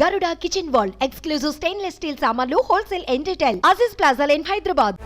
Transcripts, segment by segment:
Garuda kitchen wall exclusive stainless steel సామాన్లు wholesale and retail Aziz plaza line Hyderabad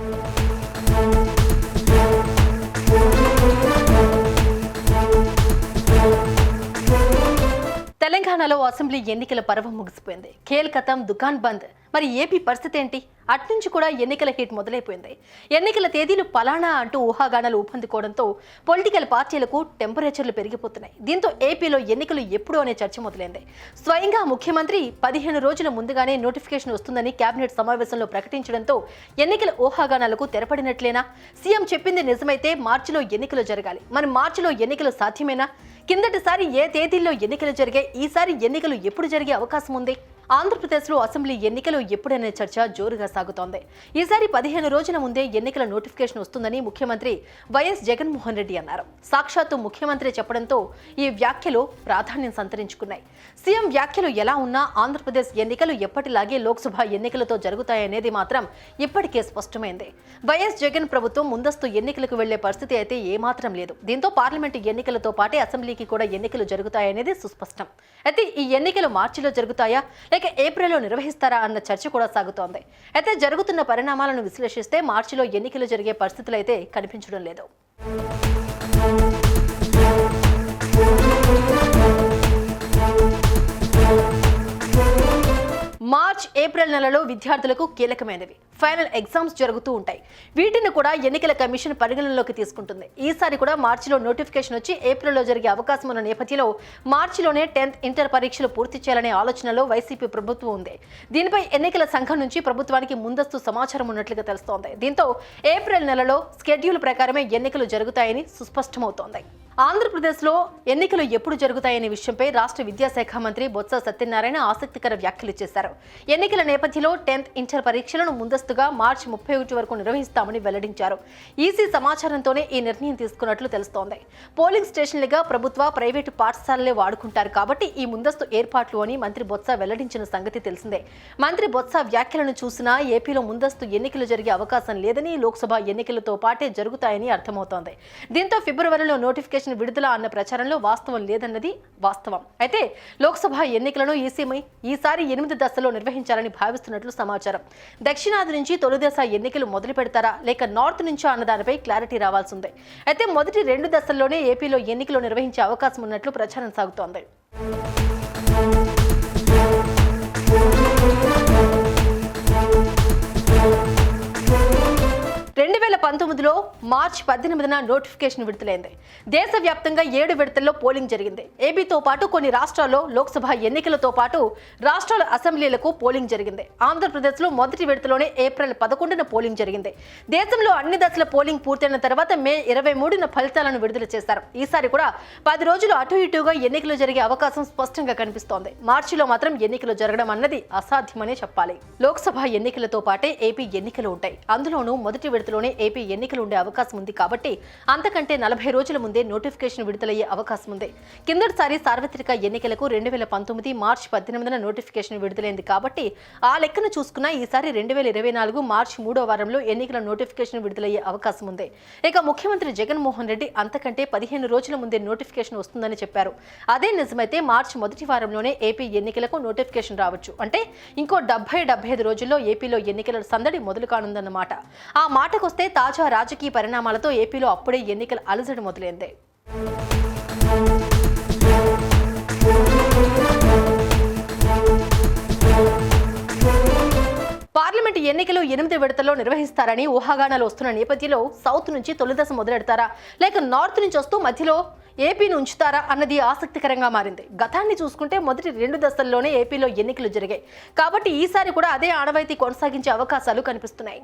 తెలంగాణలో assembly ఎన్నికల పర్వం ముగిసిపోయింది. కేల్కతం దుకాన్ బంద్. మరి ఏపీ పరిస్థితి ఏంటి? అట్నుంచి కూడా ఎన్నికల హీట్ మొదలైపోయింది. ఎన్నికల తేదీలు పలానా అంటూ ఊహాగానాలు ఊపందుకోవడంతో పొలిటికల్ పార్టీలకు టెంపరేచర్లు పెరిగిపోతున్నాయి. దీంతో ఏపీలో ఎన్నికలు ఎప్పుడు అనే చర్చ మొదలైంది. స్వయంగా ముఖ్యమంత్రి పదిహేను రోజుల ముందుగానే నోటిఫికేషన్ వస్తుందని కేబినెట్ సమావేశంలో ప్రకటించడంతో ఎన్నికల ఊహాగానాలకు తెరపడినట్లేనా? సీఎం చెప్పింది నిజమైతే మార్చిలో ఎన్నికలు జరగాలి. మరి మార్చిలో ఎన్నికలు సాధ్యమేనా? కిందటిసారి ఏ తేదీల్లో ఎన్నికలు జరిగాయి? ఈసారి ఎన్నికలు ఎప్పుడు జరిగే అవకాశం ఉంది? ఆంధ్రప్రదేశ్లో అసెంబ్లీ ఎన్నికలు ఎప్పుడనే చర్చ జోరుగా సాగుతోంది. ఈసారి పదిహేను రోజుల ముందే ఎన్నికల నోటిఫికేషన్ వస్తుందని ముఖ్యమంత్రి వైఎస్ జగన్మోహన్ రెడ్డి అన్నారు. సాక్షాత్తు ముఖ్యమంత్రి చెప్పడంతో ఈ వ్యాఖ్యలు ప్రాధాన్యం సంతరించుకున్నాయి. సీఎం వ్యాఖ్యలు ఎలా ఉన్నా ఆంధ్రప్రదేశ్ ఎన్నికలు ఎప్పటిలాగే లోక్సభ ఎన్నికలతో జరుగుతాయనేది మాత్రం ఇప్పటికే స్పష్టమైంది. వైఎస్ జగన్ ప్రభుత్వం ముందస్తు ఎన్నికలకు వెళ్ళే పరిస్థితి అయితే ఏమాత్రం లేదు. దీంతో పార్లమెంటు ఎన్నికలతో పాటే అసెంబ్లీకి కూడా ఎన్నికలు జరుగుతాయనేది సుస్పష్టం. అయితే ఈ ఎన్నికలు మార్చిలో జరుగుతాయా? లేక ఏప్రిల్లో నిర్వహిస్తారా అన్న చర్చ కూడా సాగుతోంది. అయితే జరుగుతున్న పరిణామాలను విశ్లేషిస్తే మార్చిలో ఎన్నికలు జరిగే పరిస్థితులు అయితే కనిపించడం లేదు. మార్చ్ ఏప్రిల్ నెలలో విద్యార్థులకు కీలకమైనవి. ఫైనల్ ఎగ్జామ్స్ జరుగుతూ ఉంటాయి. వీటిని కూడా ఎన్నికల కమిషన్ పరిగణనలోకి తీసుకుంటుంది. ఈసారి కూడా మార్చిలో నోటిఫికేషన్ వచ్చి ఏప్రిల్లో జరిగే అవకాశం ఉన్న నేపథ్యంలో మార్చిలోనే టెన్త్ ఇంటర్ పరీక్షలు పూర్తి చేయాలనే ఆలోచనలో వైసీపీ ప్రభుత్వం ఉంది. దీనిపై ఎన్నికల సంఘం నుంచి ప్రభుత్వానికి ముందస్తు సమాచారం ఉన్నట్లుగా తెలుస్తోంది. దీంతో ఏప్రిల్ నెలలో స్కెడ్యూల్ ప్రకారమే ఎన్నికలు జరుగుతాయని సుస్పష్టమవుతోంది. ఆంధ్రప్రదేశ్లో ఎన్నికలు ఎప్పుడు జరుగుతాయనే విషయంపై రాష్ట్ర విద్యాశాఖ మంత్రి బొత్స సత్యనారాయణ ఆసక్తికర వ్యాఖ్యలు చేశారు. ఎన్నికల నేపథ్యంలో టెన్త్ ఇంటర్ పరీక్షలను ముందస్తు ముందస్తుగా మార్చి ముప్పై ఒకటి వరకు నిర్వహిస్తామని వెల్లడించారు. ఈసీ సమాచారంతోనే ఈ నిర్ణయం తీసుకున్నట్లు తెలుస్తోంది. పోలింగ్ స్టేషన్లుగా ప్రభుత్వ ప్రైవేటు పాఠశాలలే వాడుకుంటారు కాబట్టి ఈ ముందస్తు ఏర్పాట్లు అని మంత్రి బొత్స వెల్లడించిన సంగతి తెలిసిందే. మంత్రి బొత్స వ్యాఖ్యలను చూసినా ఏపీలో ముందస్తు ఎన్నికలు జరిగే అవకాశం లేదని లోక్సభ ఎన్నికలతో పాటే జరుగుతాయని అర్థమవుతోంది. దీంతో ఫిబ్రవరిలో నోటిఫికేషన్ విడుదల అన్న ప్రచారంలో వాస్తవం లేదన్నది వాస్తవం. అయితే లోక్సభ ఎన్నికలను ఈసీమై ఈసారి ఎనిమిది దశలో నిర్వహించాలని భావిస్తున్నట్లు సమాచారం. దక్షిణాది నుంచి తొలి దశ ఎన్నికలు మొదలు పెడతారా? లేక నార్త్ నుంచా అన్న దానిపై క్లారిటీ రావాల్సిందే. అయితే మొదటి రెండు దశల్లోనే ఏపీలో ఎన్నికలు నిర్వహించే అవకాశం ఉన్నట్లు ప్రచారం సాగుతోంది. వేల పంతొమ్మిదిలో మార్చి పద్దెనిమిదిన నోటిఫికేషన్ విడుదలైంది. దేశవ్యాప్తంగా ఏడు విడతల్లో పోలింగ్ జరిగింది. ఏపీతో పాటు కొన్ని రాష్ట్రాల్లో లోక్సభ ఎన్నికలతో పాటు రాష్ట్రాల అసెంబ్లీలకు పోలింగ్ జరిగింది. ఆంధ్రప్రదేశ్లో మొదటి విడతలోనే ఏప్రిల్ పదకొండున పోలింగ్ జరిగింది. దేశంలో అన్ని దశల పోలింగ్ పూర్తయిన తర్వాత మే ఇరవై మూడున ఫలితాలను విడుదల చేశారు. ఈసారి కూడా పది రోజులు అటు ఇటుగా ఎన్నికలు జరిగే అవకాశం స్పష్టంగా కనిపిస్తోంది. మార్చిలో మాత్రం ఎన్నికలు జరగడం అన్నది అసాధ్యమనే చెప్పాలి. లోక్సభ ఎన్నికలతో పాటే ఏపీ ఎన్నికలు ఉంటాయి. అందులోనూ మొదటి విడతలోనే ఏపీ ఎన్నికలు ఉండే అవకాశం ఉంది కాబట్టి అంతకంటే నలభై రోజుల ముందే నోటిఫికేషన్ విడుదలయ్యే అవకాశం ఉంది. కిందటిసారి సార్వత్రిక ఎన్నికలకు రెండు వేల పంతొమ్మిది మార్చి పద్దెనిమిదిన నోటిఫికేషన్ విడుదలైంది కాబట్టి ఆ లెక్కను చూసుకున్నా ఈసారి రెండు వేల ఇరవై నాలుగు మార్చి మూడో వారంలో ఎన్నికల నోటిఫికేషన్ విడుదలయ్యే అవకాశం ఉంది. ఇక ముఖ్యమంత్రి జగన్మోహన్ రెడ్డి అంతకంటే పదిహేను రోజుల ముందే నోటిఫికేషన్ వస్తుందని చెప్పారు. అదే నిజమైతే మార్చి మొదటి వారంలోనే ఏపీ ఎన్నికలకు నోటిఫికేషన్ రావచ్చు. అంటే ఇంకో డెబ్బై డెబ్బై ఐదు రోజుల్లో ఏపీలో ఎన్నికల సందడి మొదలు కానుందన్నమాట. ఆ మాటకొస్తే తాజా రాజకీయ పరిణామాలతో ఏపీలో అప్పుడే ఎన్నికల అలజడి మొదలైంది. పార్లమెంట్ ఎన్నికలు ఎనిమిది విడతల్లో నిర్వహిస్తారని ఊహాగానాలు వస్తున్న నేపథ్యంలో సౌత్ నుంచి తొలిదశ మొదలెడతారా? లేక నార్త్ నుంచి వస్తూ మధ్యలో ఏపీని ఉంచుతారా అన్నది ఆసక్తికరంగా మారింది. గతాన్ని చూసుకుంటే మొదటి రెండు దశల్లోనే ఏపీలో ఎన్నికలు జరిగాయి. కాబట్టి ఈసారి కూడా అదే ఆనవాయితీ కొనసాగించే అవకాశాలు కనిపిస్తున్నాయి.